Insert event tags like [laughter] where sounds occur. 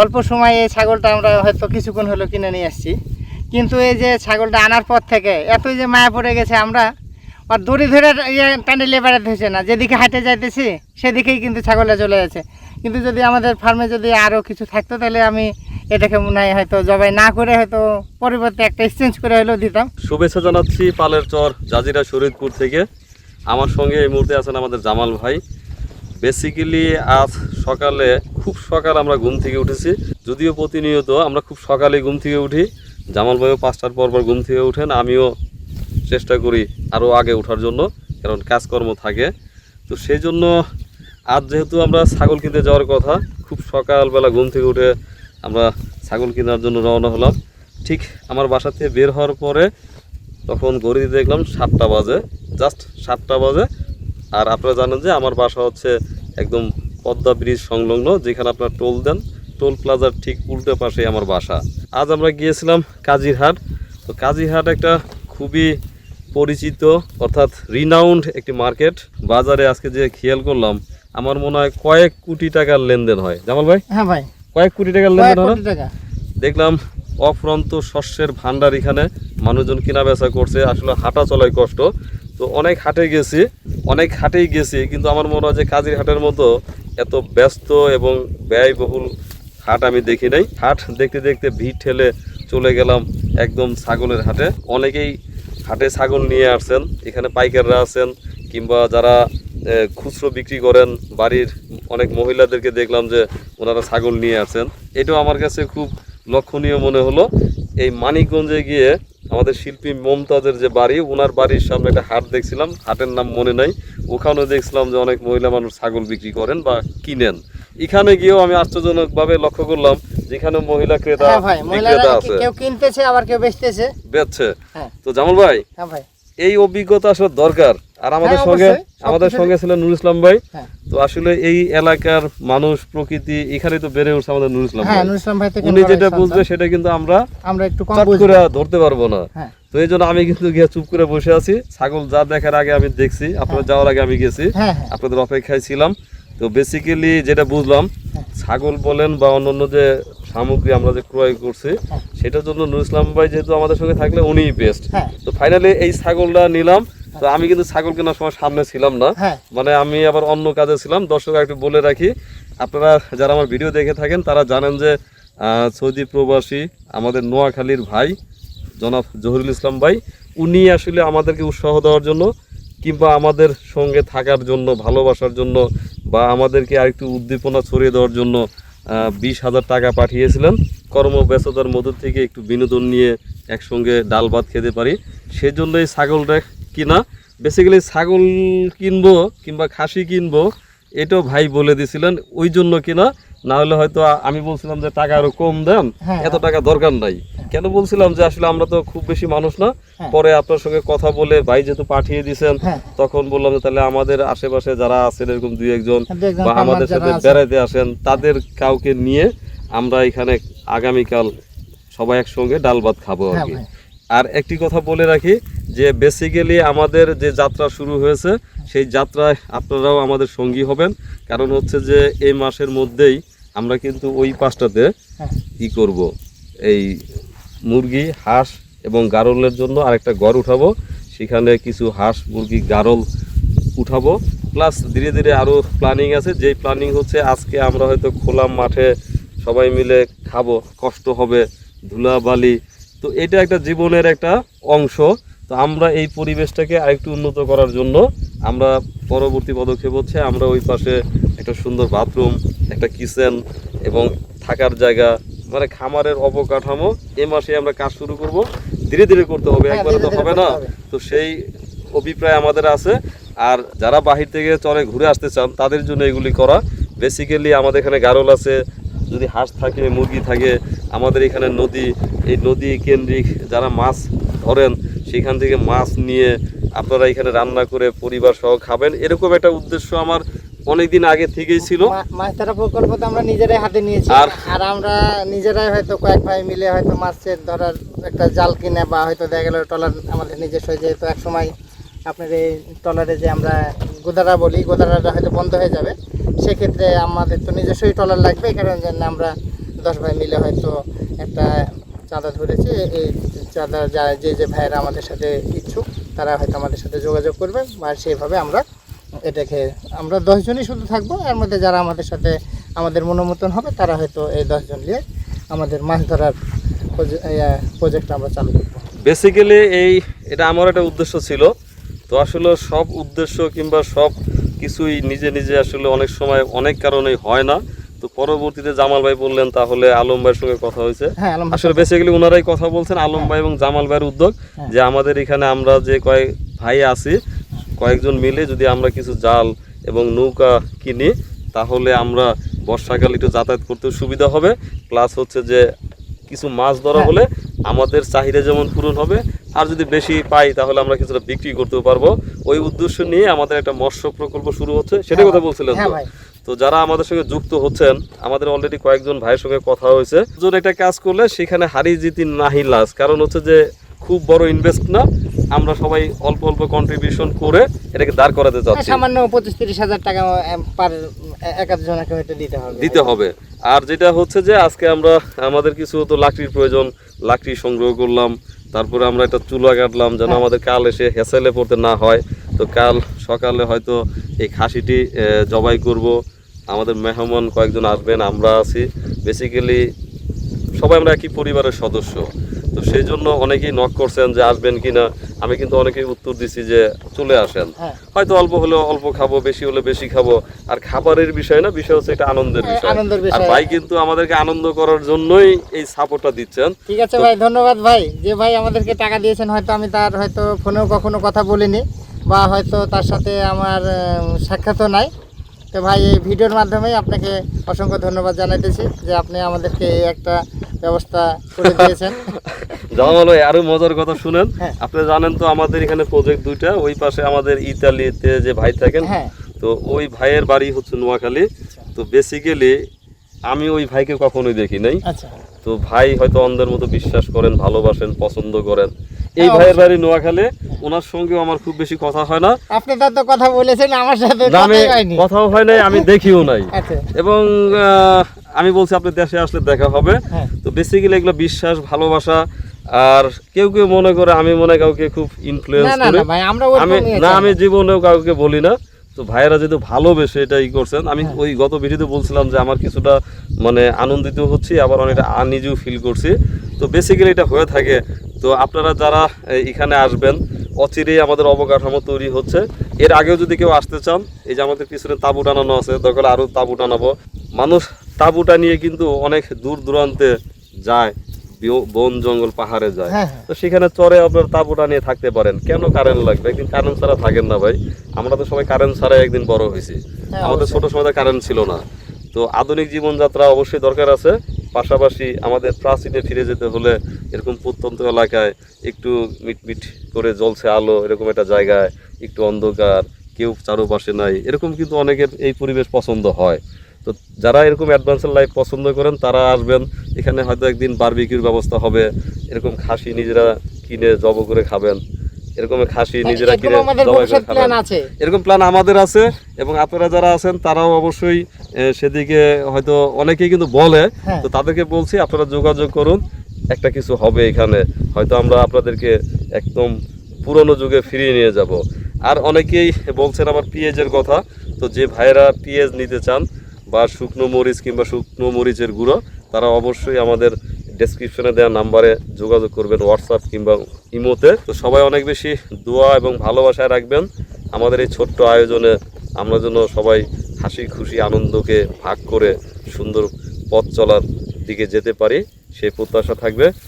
অল্প সময়ে এই ছাগলটা আমরা হয়তো কিছুক্ষণ হলো কিনে নিয়ে আসছি। কিন্তু এই যে ছাগলটা আনার পর থেকে এতই যে মায়া পড়ে গেছে আমরা, আর দড়ি ধরে ইয়ে টানে বেড়াতে হচ্ছে না। যেদিকে হাঁটে যাইতেছি, সেদিকেই কিন্তু ছাগলটা চলে যাচ্ছে কিন্তু যদি আমাদের ফার্মে যদি আরও কিছু থাকতো, তাহলে আমি এটাকে মনে হয় হয়তো জবাই না করে হয়তো পরিবর্তে একটা এক্সচেঞ্জ করে হলেও দিতাম। শুভেচ্ছা জানাচ্ছি পালের চর জাজিরা শরীদপুর থেকে। আমার সঙ্গে এই মুহূর্তে আছেন আমাদের জামাল ভাই। বেসিক্যালি আজ সকালে খুব সকাল আমরা ঘুম থেকে উঠেছি। যদিও প্রতিনিয়ত আমরা খুব সকালে ঘুম থেকে উঠি। জামাল ভাইও পাঁচটার পর পর ঘুম থেকে উঠেন। আমিও চেষ্টা করি আরও আগে ওঠার জন্য, কারণ কাজকর্ম থাকে। তো সেই জন্য আজ যেহেতু আমরা ছাগল কিনতে যাওয়ার কথা, খুব সকালবেলা ঘুম থেকে উঠে আমরা ছাগল কেনার জন্য রওনা হলাম। ঠিক আমার বাসা থেকে বের হওয়ার পরে তখন ঘড়িতে দেখলাম সাতটা বাজে জাস্ট সাতটা বাজে। আর আপনারা জানেন যে আমার বাসা হচ্ছে একদম পদ্মা ব্রিজ সংলগ্ন যেখানে আপনার টোল দেন। টোল প্লাজার ঠিক উল্টো পাশে আমার বাসা। আজ আমরা গিয়েছিলাম কাজিরহাট। তো কাজিরহাট একটা খুবই পরিচিত অর্থাৎ রিনাউন্ড একটি মার্কেট বাজারে আজকে যে খেয়াল করলাম আমার মনে হয় কয়েক কোটি টাকার লেনদেন হয়। জামাল ভাই? হ্যাঁ ভাই। কয়েক কোটি টাকার লেনদেন হয় দেখলাম অফ্রন্ত শস্যের ভান্ডার এখানে। মানুষজন কেনা বেচা করছে। আসলে হাঁটা চলায় কষ্ট। তো অনেক হাটে গেছি, অনেক হাটেই গেছি, কিন্তু আমার মনে হয় যে কাজির হাটের মতো এত ব্যস্ত এবং ব্যয়বহুল হাট আমি দেখি নাই। হাট দেখতে দেখতে ভিড় ঠেলে চলে গেলাম একদম ছাগলের হাটে। অনেকেই হাটে ছাগল নিয়ে আসছেন, এখানে পাইকাররা আছেন, কিংবা যারা খুচরো বিক্রি করেন, বাড়ির অনেক মহিলাদেরকে দেখলাম যে ওনারা ছাগল নিয়ে আসছেন। এটাও আমার কাছে খুব লক্ষণীয় মনে হলো। এই মানিকগঞ্জে গিয়ে আমাদের শিল্পী মমতাজের যে বাড়ি ওনার বাড়ির সামনে একটা হাট দেখছিলাম। হাটের নাম মনে নাই। ওখানেও দেখছিলাম যে অনেক মহিলা মানুষ ছাগল বিক্রি করেন বা কিনেন। এখানে গিয়েও আমি আশ্চর্যজনকভাবে লক্ষ্য করলাম যেখানে মহিলা ক্রেতা ক্রেতা বিক্রেতা আছে। কেউ কিনতেছে আবার কেউ বেচতেছে? বেচছে। হ্যাঁ। তো জামাল ভাই হ্যাঁ ভাই। এই অভিজ্ঞতা আসলে দরকার। আর আমাদের হ্যাঁ, সঙ্গে আমাদের সঙ্গে ছিলেন নুর ইসলাম ভাই। হ্যাঁ। তো আসলে এই এলাকার মানুষ প্রকৃতি এখানে তো বেড়ে উঠছে আমাদের নুর ইসলাম হ্যাঁ ভাই। উনি যেটা বুঝবে সেটা কিন্তু আমরা আমরা একটু কম করে ধরতে পারব না। তো এই জন্য আমি কিন্তু গিয়ে চুপ করে বসে আছি। ছাগল যা দেখার আগে আমি দেখছি আপনারা যাওয়ার আগে আমি গেছি। আপনাদের অপেক্ষায় ছিলাম। তো বেসিক্যালি যেটা বুঝলাম। ছাগল বলেন বা অন্যান্য যে সামগ্রী আমরা যে ক্রয় করছি। সেটার জন্য নুর ইসলাম ভাই যেহেতু আমাদের সঙ্গে থাকলে উনিই বেস্ট তো ফাইনালি এই ছাগলটা নিলাম। তো আমি কিন্তু ছাগল কেনার সময় সামনে ছিলাম না। হ্যাঁ। মানে আমি আবার অন্য কাজে ছিলাম। দর্শক একটু বলে রাখি আপনারা যারা আমার ভিডিও দেখে থাকেন তারা জানেন যে সৌদি প্রবাসী আমাদের নোয়াখালীর ভাই জনাব জহুরুল ইসলাম ভাই উনি আসলে আমাদেরকে উৎসাহ দেওয়ার জন্য কিংবা আমাদের সঙ্গে থাকার জন্য ভালোবাসার জন্য বা আমাদেরকে আরেকটু উদ্দীপনা ছড়িয়ে দেওয়ার জন্য বিশ হাজার টাকা পাঠিয়েছিলেন। কর্মব্যস্ততার মধ্য থেকে একটু বিনোদন নিয়ে একসঙ্গে ডাল ভাত খেতে পারি। সেজন্য এই ছাগলটা কিনা বেসিক্যালি ছাগল কিনবো কিংবা খাসি কিনবো এটাও ভাই বলে দিছিলেন ওই জন্য কিনা না হলে হয়তো আমি বলছিলাম যে টাকা আরও কম দেন হ্যাঁ। এত টাকা দরকার নাই। কেন বলছিলাম যে আসলে আমরা তো খুব বেশি মানুষ না হ্যাঁ। পরে আপনার সঙ্গে কথা বলে ভাই যেহেতু পাঠিয়ে দিয়েছেন হ্যাঁ। তখন বললাম যে তাহলে আমাদের আশেপাশে যারা আছেন এরকম দুই একজন বা আমাদের সাথে বেড়াইতে আসেন তাদের কাউকে নিয়ে আমরা এখানে আগামীকাল সবাই একসঙ্গে ডাল ভাত খাব আর হ্যাঁ কি। আর একটি কথা বলে রাখি যে বেসিক্যালি আমাদের যে যাত্রা শুরু হয়েছে সেই যাত্রায় আপনারাও আমাদের সঙ্গী হবেন। কারণ হচ্ছে যে এই মাসের মধ্যেই আমরা কিন্তু ওই পাঁচটাতে হ্যাঁ। ই করব। এই মুরগি হাঁস এবং গারলের জন্য আরেকটা গড় উঠাবো। সেখানে কিছু হাঁস মুরগি গারল উঠাবো। প্লাস ধীরে ধীরে আরও প্ল্যানিং আছে। যেই প্ল্যানিং হচ্ছে আজকে আমরা হয়তো খোলা মাঠে সবাই মিলে খাব। কষ্ট হবে ধুলাবালি। তো এটা একটা জীবনের একটা অংশ। তো আমরা এই পরিবেশটাকে আরেকটু উন্নত করার জন্য আমরা পরবর্তী পদক্ষেপ হচ্ছে আমরা ওই পাশে একটা সুন্দর বাথরুম একটা কিচেন এবং থাকার জায়গা মানে খামারের অবকাঠামো। এ মাসে আমরা কাজ শুরু করব। ধীরে ধীরে করতে হবে হ্যাঁ, একবারে তো হবে না। তো সেই অভিপ্রায় আমাদের আছে। আর যারা বাহির থেকে চরে ঘুরে আসতে চান তাদের জন্য এগুলি করা। বেসিক্যালি আমাদের এখানে গারল আছে। যদি হাঁস থাকে মুরগি থাকে আমাদের এখানে নদী এই নদী কেন্দ্রিক যারা মাছ ধরেন সেখান থেকে মাছ নিয়ে আপনারা এখানে রান্না করে পরিবার সহ খাবেন। এরকম একটা উদ্দেশ্য আমার অনেক দিন আগে থেকেই ছিল। মাছ ধরা প্রকল্প তো আমরা নিজেরাই হাতে নিয়েছি। আর- আর আমরা নিজেরাই হয়তো কয়েক ভাই মিলে হয়তো মাছের ধরার একটা জাল কিনে বা হয়তো দেখা গেল টলার আমাদের নিজস্ব যেহেতু এক সময় আপনার এই টলারে যে আমরা গোদারা বলি গোদারাটা হয়তো বন্ধ হয়ে যাবে। সেক্ষেত্রে আমাদের তো নিজস্বই ট্রলার লাগবে কারণ আমরা দশ ভাই মিলে হয়তো একটা চাঁদা ধরেছে, এই চাঁদা যা, যে যে ভাইয়েরা আমাদের সাথে ইচ্ছুক, তারা হয়তো আমাদের সাথে যোগাযোগ করবে বা সেইভাবে আমরা এটাকে, আমরা দশজনই শুধু থাকব। এর মধ্যে যারা আমাদের সাথে, আমাদের মনোমতন হবে, তারা হয়তো এই দশজন নিয়ে আমাদের মাছ ধরার প্রজেক্ট আমরা চালু করব। বেসিক্যালি এই, এটা আমার একটা উদ্দেশ্য ছিল। তো আসলে সব উদ্দেশ্য কিংবা সব কিছুই নিজে নিজে আসলে অনেক সময় অনেক কারণেই হয় না। তো পরবর্তীতে জামাল ভাই বললেন তাহলে আলম ভাইয়ের সঙ্গে কথা হয়েছে হ্যাঁ। আসলে বেসিক্যালি ওনারাই কথা বলছেন আলম ভাই এবং জামাল ভাইয়ের উদ্যোগ হ্যাঁ। যে আমাদের এখানে আমরা যে কয়েক ভাই আছি কয়েকজন মিলে যদি আমরা কিছু জাল এবং নৌকা কিনি তাহলে আমরা বর্ষাকাল একটু যাতায়াত করতে সুবিধা হবে প্লাস হচ্ছে যে কিছু মাছ ধরা হ্যাঁ। হলে আমাদের চাহিদা যেমন পূরণ হবে আর যদি বেশি পাই তাহলে আমরা কিছুটা বিক্রি করতেও পারব ওই উদ্দেশ্য নিয়ে আমাদের একটা মৎস্য প্রকল্প শুরু হচ্ছে সেটা হ্যাঁ কথা বলছিলেন হ্যাঁ তো তো যারা আমাদের সঙ্গে যুক্ত হচ্ছেন আমাদের অলরেডি কয়েকজন ভাইয়ের সঙ্গে কথা হয়েছে। দুজন একটা কাজ করলে সেখানে হারি জিতি নাহি লাস কারণ হচ্ছে যে খুব বড় ইনভেস্ট না আমরা সবাই অল্প অল্প কন্ট্রিবিউশন করে এটাকে দাঁড় করাতে হ্যাঁ, চাচ্ছি। সামান্য পঁচিশ তিরিশ হাজার টাকা পার এক জনকে হয়তো দিতে হবে। দিতে হবে। আর যেটা হচ্ছে যে আজকে আমরা আমাদের কিছু তো লাকড়ির প্রয়োজন লাকড়ি সংগ্রহ করলাম তারপরে আমরা একটা চুলা কাটলাম যেন হ্যাঁ। আমাদের কাল এসে হেসেলে পড়তে না হয়। তো কাল সকালে হয়তো এই খাসিটি জবাই করব আমাদের মেহমান কয়েকজন আসবেন আমরা আছি। বেসিক্যালি সবাই আমরা একই পরিবারের সদস্য। তো সেই জন্য অনেকেই নক করছেন যে আসবেন কিনা। আমি কিন্তু অনেকেই উত্তর দিছি যে চলে আসেন। হ্যাঁ। হয়তো অল্প হলে অল্প খাব বেশি হলে বেশি খাব। আর খাবারের বিষয় না বিষয় হচ্ছে এটা আনন্দের হ্যাঁ, বিষয়। আর। ভাই কিন্তু আমাদেরকে আনন্দ করার জন্যই এই সাপোর্টটা দিচ্ছেন। ঠিক আছে ভাই ধন্যবাদ ভাই। যে ভাই আমাদেরকে টাকা দিয়েছেন হয়তো আমি তার হয়তো ফোনেও কখনো কথা বলিনি বা হয়তো তার সাথে আমার সাক্ষাৎও নাই। তো ভাই এই ভিডিওর মাধ্যমে আপনাকে অসংখ্য ধন্যবাদ জানাইতেছি যে আপনি আমাদেরকে এই একটা ব্যবস্থা করে [laughs] দিয়েছেন। জামাল ভাই আরও মজার কথা শুনেন। হ্যাঁ। আপনি জানেন তো আমাদের এখানে প্রজেক্ট দুইটা ওই পাশে আমাদের ইতালিতে যে ভাই থাকেন হ্যাঁ। তো ওই ভাইয়ের বাড়ি হচ্ছে নোয়াখালী। তো বেসিক্যালি আমি ওই ভাইকে কখনোই দেখি নাই। আচ্ছা। তো ভাই হয়তো অন্ধের মতো বিশ্বাস করেন ভালোবাসেন পছন্দ করেন। এই হ্যাঁ, ভাইয়ের বাড়ি নোয়াখালী। ওনার সঙ্গেও আমার খুব বেশি কথা হয় না। আপনি তার তো কথা বলেছেন আমার সাথে কথাও হয় নাই আমি দেখিও নাই। আচ্ছা। এবং আমি বলছি আপনি দেশে আসলে দেখা হবে। হ্যাঁ। তো বেসিক্যালি এগুলো বিশ্বাস ভালোবাসা আর কেউ কেউ মনে করে আমি মনে হয় কাউকে খুব ইনফ্লুয়েন্স করি। আমি না আমি জীবনেও কাউকে বলি না। তো ভাইয়েরা যেহেতু ভালোবেসে এটা ই করছেন আমি হ্যাঁ। ওই গত ভিডিওতে বলছিলাম যে আমার কিছুটা মানে আনন্দিত হচ্ছি আবার অনেকটা আনইজিও ফিল করছি। তো বেসিক্যালি এটা হয়ে থাকে। তো আপনারা যারা এখানে আসবেন অচিরেই আমাদের অবকাঠামো তৈরি হচ্ছে। এর আগেও যদি কেউ আসতে চান এই যে আমাদের পিছনে তাঁবু টানানো আছে দরকার আরও তাঁবু টানাবো। মানুষ তাঁবুটা নিয়ে কিন্তু অনেক দূর দূরান্তে যায় বন জঙ্গল পাহাড়ে যায়। হ্যাঁ হ্যাঁ। তো সেখানে চরে আপনার তাঁবুটা নিয়ে থাকতে পারেন। কেন কারেন্ট লাগবে? একদিন কারেন্ট ছাড়া থাকেন না ভাই। আমরা তো সবাই কারেন্ট ছাড়া একদিন বড় হয়েছি। হ্যাঁ, আমাদের। ছোট সময় কারেন্ট ছিল না। তো আধুনিক জীবনযাত্রা অবশ্যই দরকার আছে। পাশাপাশি আমাদের প্রাচীনে ফিরে যেতে হলে এরকম প্রত্যন্ত এলাকায় একটু মিটমিট করে জ্বলছে আলো, এরকম একটা জায়গায় একটু অন্ধকার, কেউ চারপাশে নাই, এরকম কিন্তু অনেকের এই পরিবেশ পছন্দ হয়। তো যারা এরকম অ্যাডভান্সের লাইফ পছন্দ করেন, তারা আসবেন, এখানে হয়তো একদিন বারবিকিউর ব্যবস্থা হবে, এরকম খাসি নিজেরা কিনে জব করে খাবেন। এরকম খাসি নিজেরা এরকম কিনে প্ল্যান আছে। এরকম প্ল্যান আমাদের আছে এবং আপনারা যারা আছেন তারাও অবশ্যই সেদিকে হয়তো অনেকেই কিন্তু বলে হ্যাঁ। তো তাদেরকে বলছি আপনারা যোগাযোগ করুন একটা কিছু হবে এখানে। হয়তো আমরা আপনাদেরকে একদম পুরনো যুগে ফিরিয়ে নিয়ে যাব। আর অনেকেই বলছেন আবার পিএজের কথা তো যে ভাইয়েরা পিএজ নিতে চান বা শুকনো মরিচ কিংবা শুকনো মরিচের গুঁড়ো তারা অবশ্যই আমাদের ডেসক্রিপশনে দেওয়া নাম্বারে যোগাযোগ করবেন হোয়াটসঅ্যাপ কিংবা ইমোতে। তো সবাই অনেক বেশি দোয়া এবং ভালোবাসায় রাখবেন। আমাদের এই ছোট্ট আয়োজনে আমরা যেন সবাই হাসি, খুশি, আনন্দকে ভাগ করে সুন্দর পথ চলার দিকে যেতে পারি, সেই প্রত্যাশা থাকবে।